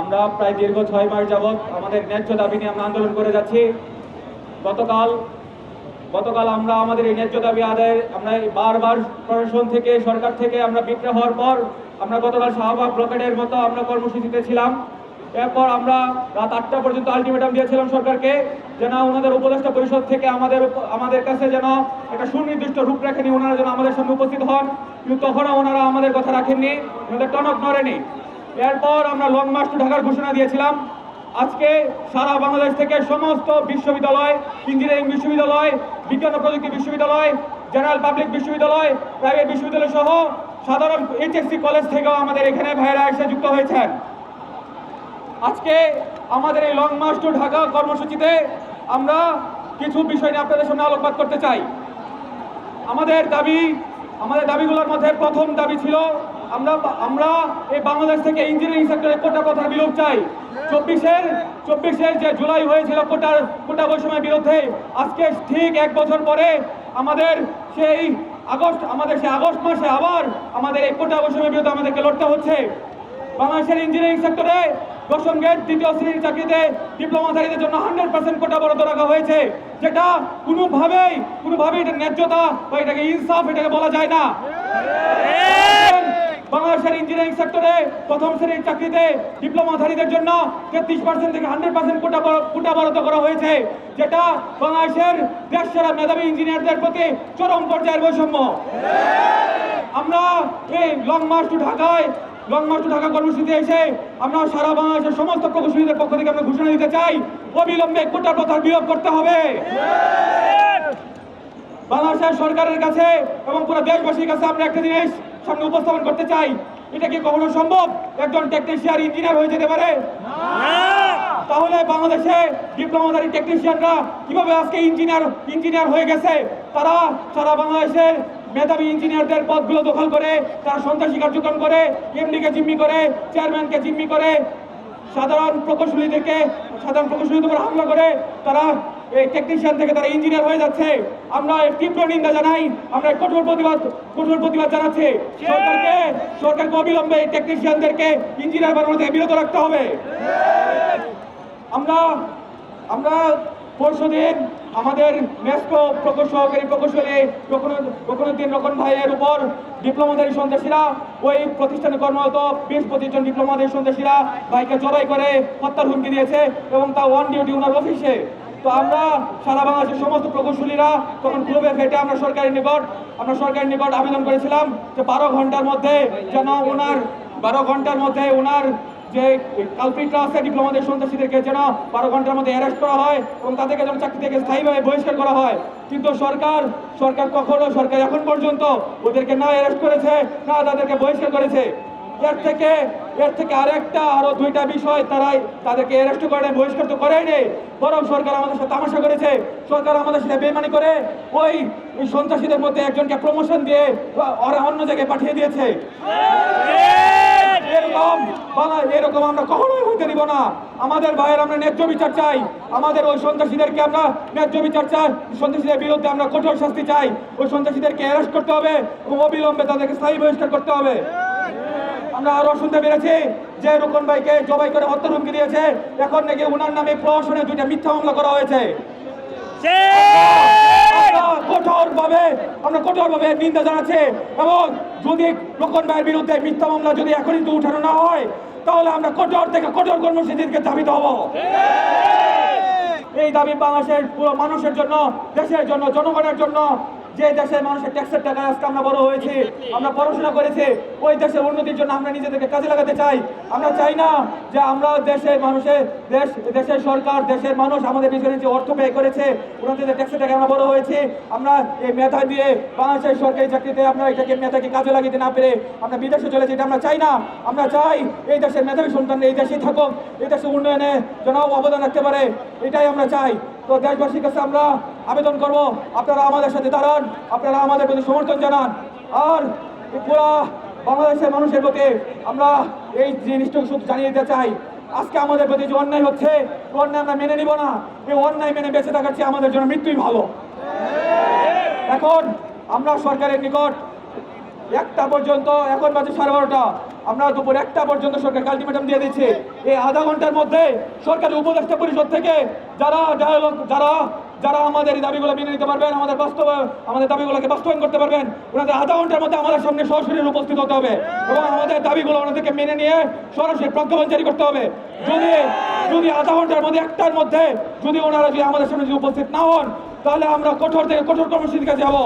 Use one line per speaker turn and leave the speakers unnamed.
আমরা প্রায় দীর্ঘ ছয় মাস যাবৎ আমাদের ন্যায্য দাবি নিয়ে আমরা আন্দোলন করে যাচ্ছি। গতকাল গতকাল আমরা আমাদের এই ন্যায্য দাবি আদায়ের, আমরা বারবার প্রশাসন থেকে, সরকার থেকে আমরা বিক্রয় হওয়ার পর আমরা গতকাল শাহবাগ ব্লকেটের মতো আমরা কর্মসূচিতে ছিলাম। এরপর আমরা রাত আটটা পর্যন্ত আলটিমেটাম দিয়েছিলাম সরকারকে যেন ওনাদের উপদেষ্টা পরিষদ থেকে আমাদের আমাদের কাছে যেন একটা সুনির্দিষ্ট রূপরেখা নিয়ে ওনারা যেন আমাদের সামনে উপস্থিত হন। কিন্তু তখনও ওনারা আমাদের কথা রাখেননি, ওনাদের টনক নড়েনি। এরপর আমরা লং মার্চ টু ঢাকার ঘোষণা দিয়েছিলাম। আজকে সারা বাংলাদেশ থেকে সমস্ত বিশ্ববিদ্যালয় ইঞ্জিনিয়ারিং বিশ্ববিদ্যালয়, বিজ্ঞান ও প্রযুক্তি বিশ্ববিদ্যালয় জেনারেল পাবলিক বিশ্ববিদ্যালয় প্রাইভেট বিশ্ববিদ্যালয় সহ সাধারণ এইচএসসি কলেজ থেকেও আমাদের এখানে ভাইয়েরা এসে যুক্ত হয়েছেন। আজকে আমাদের এই লং মার্চ টু ঢাকা কর্মসূচিতে আমরা কিছু বিষয় নিয়ে আপনাদের সামনে আলোকপাত করতে চাই। আমাদের দাবি, আমাদের দাবিগুলোর মধ্যে প্রথম দাবি ছিল আমরা আমরা এই বাংলাদেশ থেকে ইঞ্জিনিয়ারিং সেক্টরে কোটা প্রথার বিলোপ চাই। চব্বিশের চব্বিশের যে জুলাই হয়েছিল কোটার কোটা বৈষম্যের বিরুদ্ধে, আজকে ঠিক এক বছর পরে আমাদের সেই আগস্ট আমাদের সেই আগস্ট মাসে আবার আমাদের এই কোটা বৈষম্যের বিরুদ্ধে আমাদেরকে লড়তে হচ্ছে। বাংলাদেশের ইঞ্জিনিয়ারিং সেক্টরে দশম গেট দ্বিতীয় শ্রেণির চাকরিতে ডিপ্লোমা ডিপ্লোমাধারীদের জন্য হান্ড্রেড পার্সেন্ট কোটা বরাদ্দ রাখা হয়েছে, যেটা কোনোভাবেই কোনোভাবেই এটা ন্যায্যতা বা এটাকে ইনসাফ এটাকে বলা যায় না। বাংলাদেশের ইঞ্জিনিয়ারিং সেক্টরে প্রথম শ্রেণির চাকরিতে ডিপ্লোমাধারীদের জন্য তেত্রিশ পার্সেন্ট থেকে হান্ড্রেড পার্সেন্ট কোটা কোটা বরাদ্দ করা হয়েছে, যেটা বাংলাদেশের দেশ সেরা মেধাবী ইঞ্জিনিয়ারদের প্রতি চরম পর্যায়ের বৈষম্য। আমরা এই লং মার্চ টু ঢাকায় লং মার্চ টু ঢাকা কর্মসূচিতে এসে আমরা সারা বাংলাদেশের সমস্ত প্রকৌশলীদের পক্ষ থেকে আমরা ঘোষণা দিতে চাই, অবিলম্বে কোটা প্রথার বিয়োগ করতে হবে। বাংলাদেশের সরকারের কাছে এবং পুরো দেশবাসীর কাছে আমরা একটা জিনিস সামনে উপস্থাপন করতে চাই। এটা কি কখনো সম্ভব? একজন টেকনিশিয়ান ইঞ্জিনিয়ার হয়ে যেতে পারে? তাহলে বাংলাদেশে ডিপ্লোমাধারী টেকনিশিয়ানরা কীভাবে আজকে ইঞ্জিনিয়ার ইঞ্জিনিয়ার হয়ে গেছে? তারা সারা বাংলাদেশের মেধাবী ইঞ্জিনিয়ারদের পদগুলো দখল করে তারা সন্ত্রাসী কার্যক্রম করে এমডিকে জিম্মি করে চেয়ারম্যানকে জিম্মি করে সাধারণ প্রকৌশলীদেরকে সাধারণ প্রকৌশলীদের উপর হামলা করে তারা এই টেকনিশিয়ান থেকে তারা ইঞ্জিনিয়ার হয়ে যাচ্ছে। আমরা তীব্র নিন্দা জানাই। আমরা কঠোর প্রতিবাদ কঠোর প্রতিবাদ জানাচ্ছি। সরকারকে সরকারকে অবিলম্বে এই টেকনিশিয়ানদেরকে ইঞ্জিনিয়ার বানানো থেকে বিরত রাখতে হবে। আমরা আমরা পরশুদিন আমাদের মেস্কো প্রকৌশল সহকারী প্রকৌশলী রকনুদ্দিন রকন ভাইয়ের উপর ডিপ্লোমাধারী সন্ত্রাসীরা ওই প্রতিষ্ঠানে কর্মরত বিশ পঁচিশ জন ডিপ্লোমাধারী সন্ত্রাসীরা ভাইকে জবাই করে হত্যার হুমকি দিয়েছে এবং তা ওয়ান ডিউটি ওনার অফিসে তো আমরা সারা বাংলাদেশের সমস্ত প্রকৌশলীরা তখন ক্লবে ফেটে আমরা সরকারের নিকট, আমরা সরকারের নিকট আবেদন করেছিলাম যে বারো ঘণ্টার মধ্যে যেন ওনার, বারো ঘণ্টার মধ্যে ওনার যে কালপিটরা আছে ডিপ্লোমাদের সন্ত্রাসীদেরকে যেন বারো ঘণ্টার মধ্যে অ্যারেস্ট করা হয় এবং তাদেরকে যেন চাকরি থেকে স্থায়ীভাবে বহিষ্কার করা হয়। কিন্তু সরকার সরকার কখনো, সরকার এখন পর্যন্ত ওদেরকে না অ্যারেস্ট করেছে, না তাদেরকে বহিষ্কার করেছে। এর থেকে এর থেকে আরেকটা, আরও দুইটা বিষয় তারাই তাদেরকে অ্যারেস্ট করে বহিষ্কার তো করেই নেই। বরং সরকার আমাদের সাথে তামাশা করেছে। সরকার আমাদের সাথে বেমানি করে ওই সন্ত্রাসীদের মধ্যে একজনকে প্রমোশন দিয়ে ওরা অন্য জায়গায় পাঠিয়ে দিয়েছে। এরকম আমরা কখনোই হইতে দিব না। আমাদের ভাইয়ের আমরা ন্যায্য বিচার চাই। আমাদের ওই সন্ত্রাসীদেরকে আমরা ন্যায্য বিচার চাই। সন্ত্রাসীদের বিরুদ্ধে আমরা কঠোর শাস্তি চাই। ওই সন্ত্রাসীদেরকে অ্যারেস্ট করতে হবে এবং অবিলম্বে তাদেরকে স্থায়ী বহিষ্কার করতে হবে। আমরা আরও শুনতে পেরেছি যে রোকন ভাইকে জবাই করে হত্যার হুমকি দিয়েছে। এখন নাকি ওনার নামে প্রশাসনে দুইটা মিথ্যা মামলা করা হয়েছে। কঠোর ভাবে আমরা কঠোর ভাবে নিন্দা জানাচ্ছি এবং যদি রোকন ভাইয়ের বিরুদ্ধে মিথ্যা মামলা যদি এখনই তো উঠানো না হয় তাহলে আমরা কঠোর থেকে কঠোর কর্মসূচিকে দাবিত হব। এই দাবি বাংলাদেশের পুরো মানুষের জন্য দেশের জন্য জনগণের জন্য যে দেশের মানুষের ট্যাক্সের টাকায় আজকে আমরা বড় হয়েছি আমরা পড়াশোনা করেছি ওই দেশের উন্নতির জন্য আমরা নিজেদেরকে কাজে লাগাতে চাই। আমরা চাই না যে আমরা দেশের মানুষের দেশ দেশের সরকার দেশের মানুষ আমাদের পিছনে যে অর্থ ব্যয় করেছে ওনাদের যে ট্যাক্সের টাকায় আমরা বড় হয়েছি আমরা এই মেধা দিয়ে বাংলাদেশের সরকারি চাকরিতে আমরা এটাকে মেধাকে কাজে লাগাতে না পেরে আমরা বিদেশে চলে যেটা আমরা চাই না। আমরা চাই এই দেশের মেধাবী সন্তান এই দেশেই থাকুক এই দেশের উন্নয়নে যেন অবদান রাখতে পারে এটাই আমরা চাই। তো দেশবাসীর কাছে আমরা আবেদন করব। আপনারা আমাদের সাথে দাঁড়ান। আপনারা আমাদের প্রতি সমর্থন জানান। আর পুরা বাংলাদেশের মানুষের প্রতি আমরা এই জিনিসটুকু শুধু জানিয়ে দিতে চাই। আজকে আমাদের প্রতি যে অন্যায় হচ্ছে অন্যায় আমরা মেনে নিব না। এই অন্যায় মেনে বেঁচে থাকার চেয়ে আমাদের জন্য মৃত্যুই ভালো। এখন আমরা সরকারের নিকট একটা পর্যন্ত, এখন বাজে সাড়ে বারোটা। আমরা দুপুর একটা পর্যন্ত সরকারকে আলটিমেটাম দিয়ে দিচ্ছি। এই আধা ঘণ্টার মধ্যে সরকারি উপদেষ্টা পরিষদ থেকে যারা যারা যারা আমাদের এই দাবিগুলো মেনে নিতে পারবেন, আমাদের বাস্তব, আমাদের দাবিগুলোকে বাস্তবায়ন করতে পারবেন, ওনাদের আধা ঘণ্টার মধ্যে আমাদের সামনে সরাসরি উপস্থিত হতে হবে এবং আমাদের দাবিগুলো ওনাদেরকে মেনে নিয়ে সরাসরি প্রজ্ঞাপন জারি করতে হবে। যদি যদি আধা ঘণ্টার মধ্যে একটার মধ্যে যদি ওনারা যদি আমাদের সামনে যদি উপস্থিত না হন, তাহলে আমরা কঠোর থেকে কঠোর কর্মসূচির কাছে যাব।